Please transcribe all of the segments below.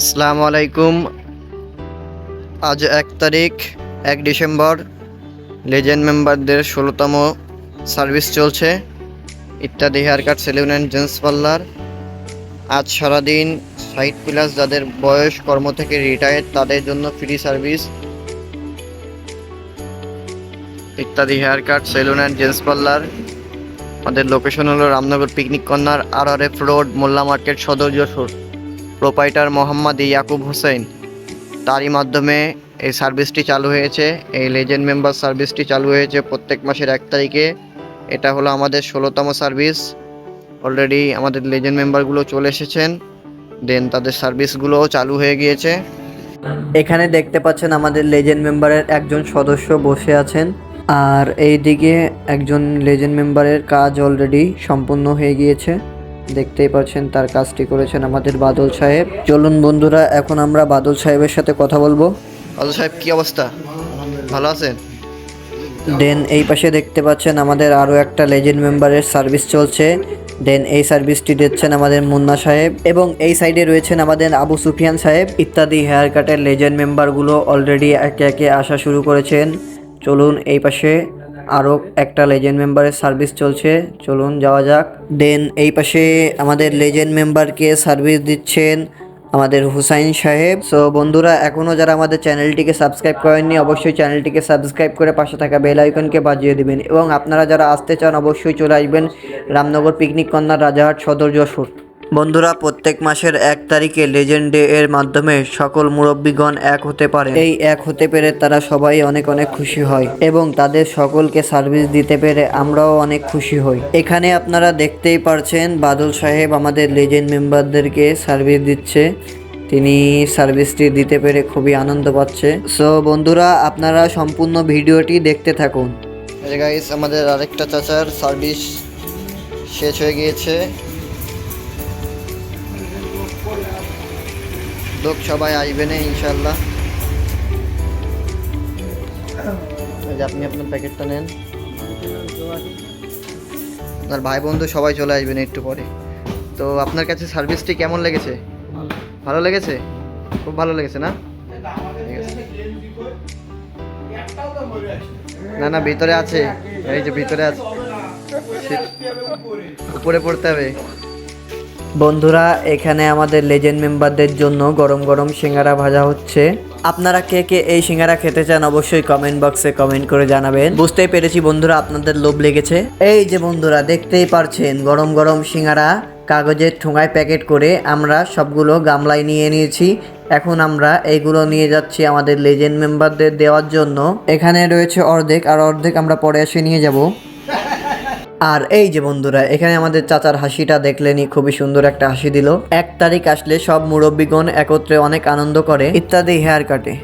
আসসালামু আলাইকুম। আজ এক তারিখ, এক ডিসেম্বর। লেজেন্ড মেম্বারদের ষোলোতম সার্ভিস চলছে। Ittadi hair cut saloon and gents parlour আজ সারাদিন ষাট প্লাস যাদের বয়স, কর্ম থেকে রিটায়ার তাদের জন্য free service Ittadi hair cut saloon and gents parlour আমাদের লোকেশন হলো রামনগর পিকনিক কর্নার আর R F road Molla market Sadar Jessore. Proprietor Mohammad Yakub Hossain. তারই মাধ্যমে এই সার্ভিসটি চালু হয়েছে। এই লেজেন্ড মেম্বার সার্ভিসটি চালু হয়েছে প্রত্যেক মাসের এক তারিখে। এটা হলো আমাদের ষোলোতম সার্ভিস। অলরেডি আমাদের লেজেন্ড মেম্বারগুলো চলে এসেছেন। দেন তাদের সার্ভিসগুলোও চালু হয়ে গিয়েছে। এখানে দেখতে পাচ্ছেন আমাদের লেজেন্ড মেম্বারের একজন সদস্য বসে আছেন। আর এইদিকে একজন লেজেন্ড মেম্বারের কাজ অলরেডি সম্পূর্ণ হয়ে গিয়েছে। দেখতেই পাচ্ছেন তার কাজটি করেছেন আমাদের বাদল সাহেব। চলুন বন্ধুরা এখন আমরা বাদল সাহেবের সাথে কথা বলব। আলু সাহেব কি অবস্থা? ভালো আছেন? দেন এই পাশে দেখতে পাচ্ছেন আমাদের আরও একটা লেজেন্ড মেম্বারের সার্ভিস চলছে। দেন এই সার্ভিসটি দিচ্ছেন আমাদের মুন্না সাহেব এবং এই সাইডে রয়েছেন আমাদের আবু সুফিয়ান সাহেব। ইত্যাদি হেয়ার কাটের লেজেন্ড মেম্বারগুলো অলরেডি একে একে আসা শুরু করেছেন। চলুন এই পাশে আরও একটা লেজেন্ড মেম্বারের সার্ভিস চলছে। চলুন যাওয়া যাক। দেন এই পাশে আমাদের লেজেন্ড মেম্বারকে সার্ভিস দিচ্ছেন আমাদের হুসাইন সাহেব। সো বন্ধুরা এখনও যারা আমাদের চ্যানেলটিকে সাবস্ক্রাইব করেননি, অবশ্যই চ্যানেলটিকে সাবস্ক্রাইব করে পাশে থাকা বেল আইকনকে বাজিয়ে দিবেন। এবং আপনারা যারা আসতে চান, অবশ্যই চলে আসবেন রামনগর পিকনিক কর্নার রাজাহাট সদর, যশোর। বন্ধুরা প্রত্যেক মাসের এক তারিখে লেজেন্ড ডে এর মাধ্যমে সকল মুরব্বীগণ এক হতে পারে এই এক হতে পেরে তারা সবাই অনেক অনেক খুশি হয় এবং তাদের সকলকে সার্ভিস দিতে পেরে আমরাও অনেক খুশি হই। এখানে আপনারা দেখতেই পারছেন, বাদল সাহেব আমাদের লেজেন্ড মেম্বারদেরকে সার্ভিস দিচ্ছে। তিনি সার্ভিসটি দিতে পেরে খুবই আনন্দ পাচ্ছে। সো বন্ধুরা, আপনারা সম্পূর্ণ ভিডিওটি দেখতে থাকুন। গাইস আমাদের আরেকটা চাচার সার্ভিস শেষ হয়ে গিয়েছে। লোক সবাই আসবেন ইনশাল্লাহ আপনি আপনার প্যাকেটটা নেন। আপনার ভাই বন্ধু সবাই চলে আসবেন একটু পরে। তো আপনার কাছে সার্ভিসটি কেমন লেগেছে? ভালো লেগেছে? খুব ভালো লেগেছে না? না না, ভিতরে আছে। এই যে ভিতরে আছে। উপরে পড়তে হবে। বন্ধুরা, এখানে আমাদের লেজেন্ড মেম্বারদের জন্য গরম গরম সিঙ্গারা ভাজা হচ্ছে। আপনারা কে কে এই সিঙ্গারা খেতে চান অবশ্যই কমেন্ট বক্সে কমেন্ট করে জানাবেন। বুঝতেই পেরেছি বন্ধুরা আপনাদের লোভ লেগেছে। এই যে বন্ধুরা, দেখতেই পারছেন গরম গরম সিঙ্গারা কাগজের ঠোঙায় প্যাকেট করে আমরা সবগুলো গামলায় নিয়ে নিয়েছি। এখন আমরা এইগুলো নিয়ে যাচ্ছি আমাদের লেজেন্ড মেম্বারদের দেওয়ার জন্য। এখানে রয়েছে অর্ধেক, আর অর্ধেক আমরা পরে এসে নিয়ে যাব। আর এই যে বন্ধুরা, এখানে আমাদের চাচার হাসিটা দেখলেনি খুবই সুন্দর একটা হাসি দিল। এক তারিখ আসলে সব মুরব্বীগণ একত্রে অনেক আনন্দ করে ইত্যাদি হেয়ার কাটে।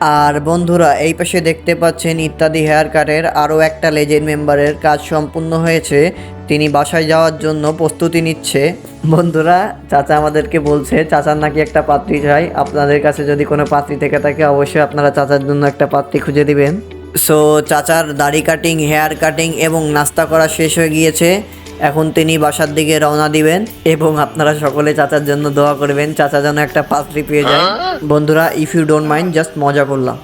আর বন্ধুরা, এই পাশে দেখতে পাচ্ছেন ইত্যাদি হেয়ার কাটের আরও একটা লেজেন্ড মেম্বারের কাজ সম্পূর্ণ হয়েছে। তিনি বাসায় যাওয়ার জন্য প্রস্তুতি নিচ্ছে। বন্ধুরা, চাচা আমাদেরকে বলছে, চাচার নাকি একটা পাত্রী চাই। আপনাদের কাছে যদি কোনো পাত্রী থেকে থাকে, অবশ্যই আপনারা চাচার জন্য একটা পাত্রী খুঁজে দিবেন। সো চাচার দাড়ি কাটিং হেয়ার কাটিং এবং নাস্তা করা শেষ হয়ে গিয়েছে। এখন তিনি বাসার দিকে রওনা দিবেন এবং আপনারা সকলে চাচার জন্য দোয়া করবেন। চাচা যেন একটা পাত্রি পেয়ে যায়। হ্যাঁ? বন্ধুরা if you don't mind just মজা করলাম।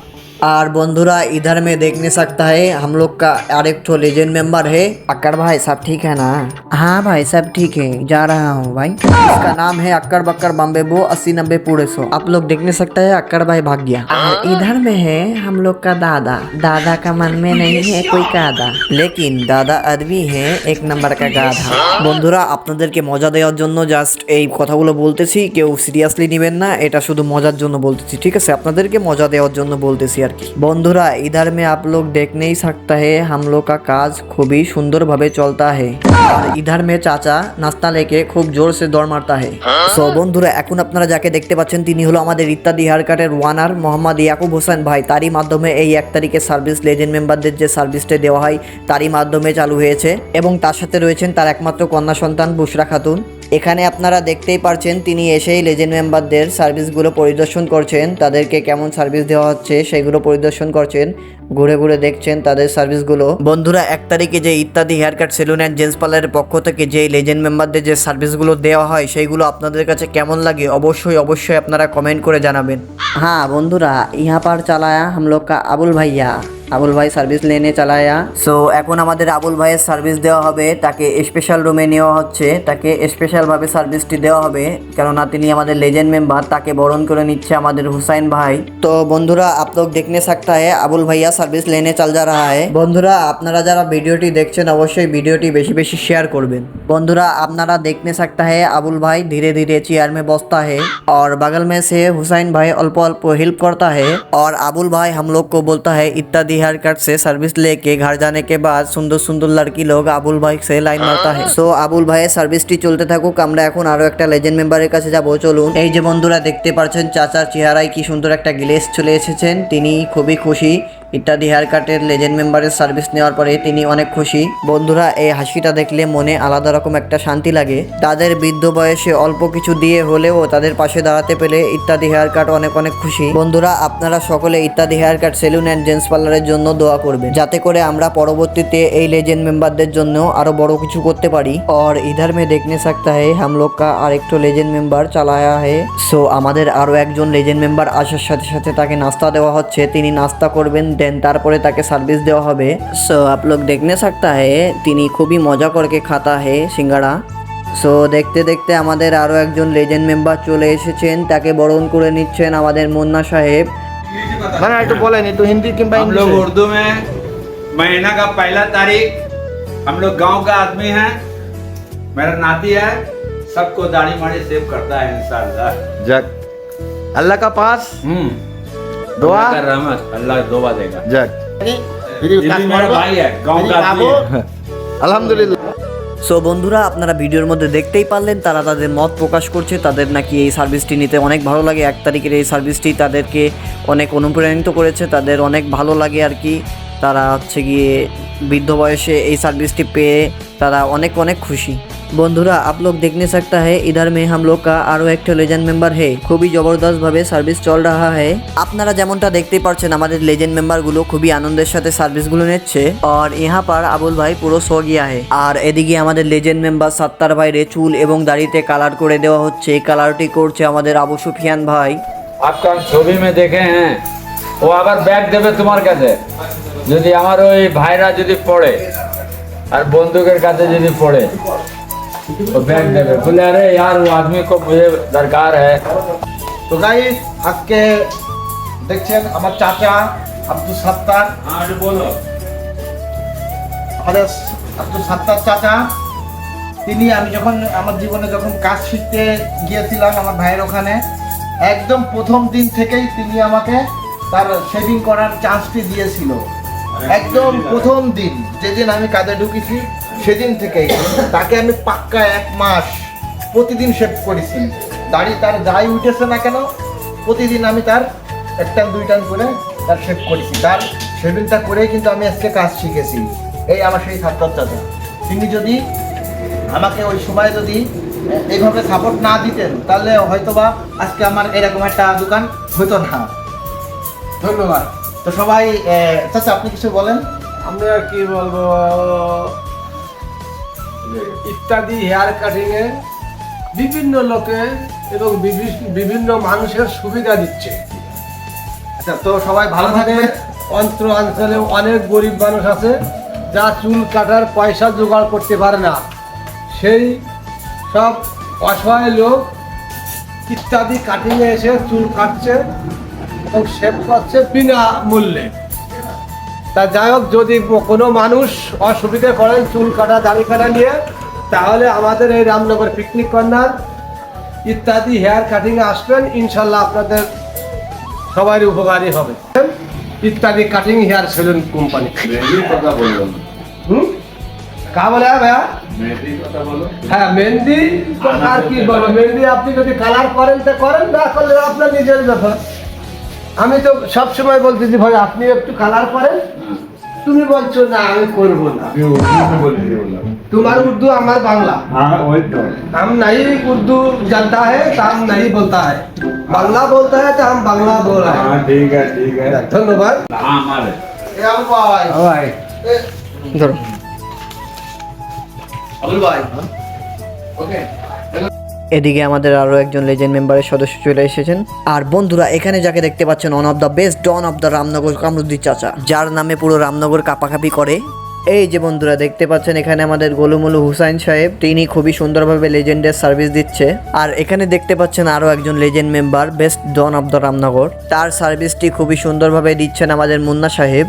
আর বন্ধুরা इधर में देखने सकता है हम लोग का और एक ठो लेजेंड मेंबर है अक्कर भाई सब ठीक है ना हाँ भाई सब ठीक है जा रहा हूँ भाई इसका नाम है अक्कर बक्कर बम्बे बो अस्सी नब्बे पूरे सौ आप लोग देखने सकते हैं अक्कर भाई भाग गया और इधर में है हम लोग का दादा दादा का मन में नहीं है कोई कादा लेकिन दादा अरबी है एक नंबर का गाधा বন্ধুরা আপনাদেরকে মজা দেওয়ার জন্য জাস্ট এই কথাগুলো বলতেছি কেউ সিরিয়াসলি নেবেন না এটা শুধু মজার জন্য বলতেছি ঠিক আছে আপনাদেরকে মজা দেওয়ার জন্য বলতেছি আর কি বন্ধুরা इधर में आप लोग देख नहीं सकता है हम लोग का কাজ খুবই সুন্দরভাবে চলতা है আর इधर में চাচা নাস্তা লেকে খুব জোর সে দৌড় মারতা है সো বন্ধুরা এখন আপনারা যাকে দেখতে পাচ্ছেন তিনি হলো আমাদের ইত্যাদি হেয়ার কাটের ওয়ানার মোহাম্মদ ইয়াকুব হোসেন ভাই তারই মাধ্যমে এই এক তারিখে সার্ভিস লেজেন্ড মেম্বারদের যে সার্ভিসটা দেওয়া হয় তারই মাধ্যমে চালু হয়েছে এবং তার সাথে রয়েছেন তার একমাত্র কন্যা সন্তান বুশরা খাতুন এখানে আপনারা দেখতেই পারছেন তিনি এসেই লেজেন্ড মেম্বারদের সার্ভিসগুলো পরিদর্শন করছেন তাদেরকে কেমন সার্ভিস দেওয়া হচ্ছে সেগুলো পরিদর্শন করছেন, ঘুরে ঘুরে দেখছেন তাদের সার্ভিসগুলো। বন্ধুরা, এক তারিখে যে Ittadi hair cut saloon and gents পার্লারের পক্ষ থেকে যে লেজেন্ড মেম্বারদের যে সার্ভিসগুলো দেওয়া হয়, সেইগুলো আপনাদের কাছে কেমন লাগে অবশ্যই অবশ্যই আপনারা কমেন্ট করে জানাবেন। হ্যাঁ বন্ধুরা ইহা পার চালায়া হাম লোগ কা আবুল ভাইয়া। আবুল ভাই সার্ভিস লেনে চালায়া সো এখন আমাদের আবুল ভাইয়ের সার্ভিস দেওয়া হবে তাকে স্পেশাল রুমে নেওয়া হচ্ছে তাকে স্পেশাল ভাবে সার্ভিসটি দেওয়া হবে কেননা তিনি আমাদের লেজেন্ড মেম্বার তাকে বরণ করে নিচ্ছে আমাদের হুসাইন ভাই তো বন্ধুরা आप लोग देखने सकता है আবুল ভাইয়া সার্ভিস লেনে চল যা रहा है বন্ধুরা আপনারা যারা ভিডিওটি দেখছেন অবশ্যই ভিডিওটি বেশি বেশি শেয়ার করবেন বন্ধুরা আপনারা देखने सकता है আবুল भाई धीरे धीरे चेयर में बसता है और बगल में से हुसैन भाई अल्प अल्प हेल्प करता है और अबुल भाई हम लोग को बोलता है इत्यादि हेयर कट से सर्विस लेके घर जाने के बाद सुंदर सुंदर लड़की लोग আবুল ভাই সে লাইন মারতা है সো আবুল ভাইয়ের সার্ভিসটি চলতে থাকুক আমরা এখন আরো একটা লেজেন্ড মেম্বারের কাছে যাব চলুন এই যে বন্ধুরা দেখতে পাচ্ছেন চাচার চেহারায় কি সুন্দর একটা গ্লেস চলে এসেছেন তিনি খুবই খুশি ইত্যাদি হেয়ার কাটের লেজেন্ড মেম্বারের সার্ভিস নেওয়ার পরে তিনি অনেক খুশি বন্ধুরা এই হাসিটা দেখলে মনে আলাদা রকম একটা শান্তি লাগে তাদের বৃদ্ধ বয়সে অল্প কিছু দিয়ে হলেও তাদের পাশে দাঁড়াতে পেলে ইত্যাদি হেয়ার কাট অনেক অনেক খুশি বন্ধুরা আপনারা সকলে ইত্যাদি hair cut salon and gents পার্লারের জন্য দোয়া করবেন যাতে করে আমরা পরবর্তীতে এই লেজেন্ড মেম্বারদের জন্য আরো বড় কিছু করতে পারি और इधर में देखने सकता है हम लोग का আর একটু লেজেন্ড মেম্বার চালায়া है সো আমাদের আরো একজন লেজেন্ড মেম্বার আসার সাথে সাথে তাকে নাস্তা দেওয়া হচ্ছে তিনি নাস্তা করবেন দেন তারপরে তাকে সার্ভিস দেওয়া হবে সো आप लोग देखने सकता है তিনি খুবই মজা করকে খাতা है সিঙ্গাড়া সো দেখতে দেখতে আমাদের আরো একজন লেজেন্ড মেম্বার চলে এসেছেন তাকে বরণ করে নিচ্ছেন আমাদের মুন্না সাহেব মানে একটু বলেন একটু হিন্দি কিংবা हम लोग ইংলিশে उर्दू में महीना का पहला तारीख हम लोग गांव का आदमी है मेरा नाती है सबको दाढ़ी माड़ी सेव करता है इंशाल्लाह যাক আল্লাহ কা পাস हम्म দোয়া? কর আল্লাহ দোয়া দেগা। যাক। সো বন্ধুরা আপনারা ভিডিওর মধ্যে দেখতেই পারলেন তারা তাদের মত প্রকাশ করছে তাদের নাকি এই সার্ভিসটি নিতে অনেক ভালো লাগে। এক তারিখের এই সার্ভিসটি তাদেরকে অনেক অনুপ্রাণিত করেছে তাদের অনেক ভালো লাগে আর কি। তারা হচ্ছে গিয়ে বৃদ্ধ বয়সে এই সার্ভিসটি পেয়ে তারা অনেক অনেক খুশি। বন্ধুরা आप लोग देखने सकता है इधर में हम लोग का আরো একটা লেজেন্ড মেম্বার है খুবই জবরদস্ত ভাবে সার্ভিস চল রাহা है আপনারা যেমনটা দেখতেই পাচ্ছেন আমাদের লেজেন্ড মেম্বারগুলো খুবই আনন্দের সাথে সার্ভিসগুলো নিচ্ছে আর ইহা পার আবুল ভাই পুরো সো গিয়া है আর এদিকে আমাদের লেজেন্ড মেম্বার সাত্তার ভাইরে চুল এবং দাড়িতে কালার করে দেওয়া হচ্ছে এই কালারটি করছে আমাদের আবু সুফিয়ান ভাই आपका हम ছবি में देखे हैं ও আবার ব্যাগ দেবে তোমার কাছে যদি আমার ওই ভাইরা যদি পড়ে আর বন্দুকের কাছে যদি পড়ে ও ব্যাগ দেবে বলে আরে यार वो आदमी को मुझे दरकार है তো গাইস আজকে দেখছেন আমার চাচা আব্দুল সাত্তার हाँ बोलो আমাদের আব্দুল সাত্তার চাচা তিনি আমি যখন আমার জীবনে যখন কাজ শিখতে গিয়েছিলাম আমার ভাইয়ের ওখানে একদম প্রথম দিন থেকেই তিনি আমাকে তার শেভিং করার চান্সটি দিয়েছিল একদম প্রথম দিন যেদিন আমি কাজে ঢুকেছি সেদিন থেকেই তাকে আমি পাক্কা এক মাস প্রতিদিন শেভ করেছি। দাড়ি তার যাই উঠেছে না কেন প্রতিদিন আমি তার এক টান দুই টান করে তার শেভ করেছি। তার শেভিংটা করেই কিন্তু আমি আজকে কাজ শিখেছি। এই আমার সেই ছাত্র চাচা। তিনি যদি আমাকে ওই সময় যদি এইভাবে সাপোর্ট না দিতেন তাহলে হয়তোবা আজকে আমার এরকম একটা দোকান হতো না। ধন্যবাদ। তো সবাই চাচা আপনি কিছু বলেন? আমি আর কি বলব? ইত্যাদি হেয়ার কাটিংয়ে বিভিন্ন লোকে এবং বিভিন্ন মানুষের সুবিধা দিচ্ছে। আচ্ছা তো সবাই ভালো থাকে অন্ত্র অঞ্চলে অনেক গরিব মানুষ আছে, যা চুল কাটার পয়সা জোগাড় করতে পারে না। সেই সব অসহায় লোক ইত্যাদি কাটিংয়ে এসে চুল কাটছে এবং শেভ করছে বিনা মূল্যে তা যাই হোক যদি কোনো মানুষ অসুবিধে করেন চুল কাটা দাড়ি কাটা নিয়ে তাহলে আমাদের এই Ramnagar picnic corner Ittadi hair কাটিংয়ে আসবেন। ইনশাল্লাহ আপনাদের সবারই উপকারী হবে। Ittadi cutting hair salon company কথা হুম? কা বলে হ্যাঁ ভাইয়া? হ্যাঁ মেহেন্দি আর কি বলব মেহেন্দি আপনি যদি কালার করেন তা করেন না করলে আপনার নিজের ব্যাপার। আমি তো সব সময় বলতেছি ভাই আপনি একটু কালার করেন তুমি বলছো না আমি করবো না আমি উর্দু में बोल रही हूँ तुम्हारा उर्दू हमारा बांग्ला हाँ वही तो हम नहीं उर्दू जानता है तो हम नहीं बोलता है बांग्ला बोलता है तो हम बांग्ला बोल रहे हैं हाँ ठीक है ठीक है धन्यवाद हाँ हमारे এ আবুল ভাই भाई এ, ধরো আবুল ভাই ওকে এদিকে আমাদের আরও একজন লেজেন্ড মেম্বারের সদস্য চলে এসেছেন। আর বন্ধুরা, এখানে যাকে দেখতে পাচ্ছেন one of the best don of the Ramnagar Kamruddi চাচা। যার নামে পুরো রামনগর কাপাকাপি করে। এই যে বন্ধুরা, দেখতে পাচ্ছেন এখানে আমাদের গোলুমুলু হুসাইন সাহেব। তিনি খুবই সুন্দরভাবে লেজেন্ডের সার্ভিস দিচ্ছে। আর এখানে দেখতে পাচ্ছেন আরও একজন legend member best don of the Ramnagar তার সার্ভিসটি খুবই সুন্দরভাবে দিচ্ছেন আমাদের মুন্না সাহেব।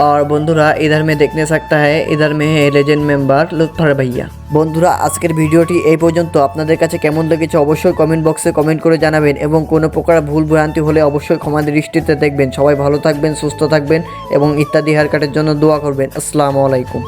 और বন্ধুরা इधर में देखने सकता है इधर में है लेजेंड মেম্বার লুৎফার ভাইয়া বন্ধুরা আজকের ভিডিওটি এই পর্যন্ত আপনাদের কাছে কেমন লেগেছে অবশ্যই কমেন্ট বক্সে কমেন্ট করে জানাবেন এবং কোনো প্রকার ভুল ভ্রান্তি হলে অবশ্যই ক্ষমা দৃষ্টিতে দেখবেন সবাই ভালো থাকবেন সুস্থ থাকবেন এবং ইত্যাদি হেয়ার কাটের জন্য দোয়া করবেন আসসালামু আলাইকুম